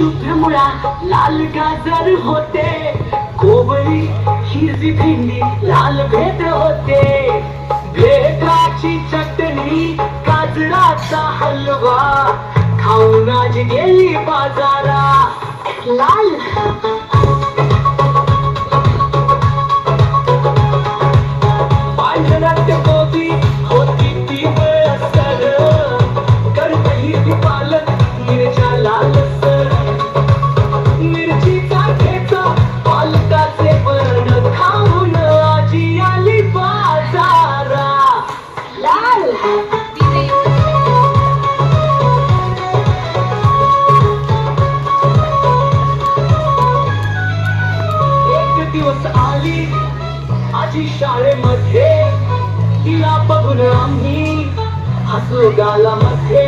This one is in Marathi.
शुभ्र मुळा लाल गाजर होते. कोबळी हिरवी भेंडी लाल भेद होते. भेटाची चटणी गाजराचा हलवा. खाऊन आज गेली बाजारा. लाल. पांढऱ्यात गोबी दिवस आली आजी शाळेमध्ये तिला बघून आम्ही हसू गालामध्ये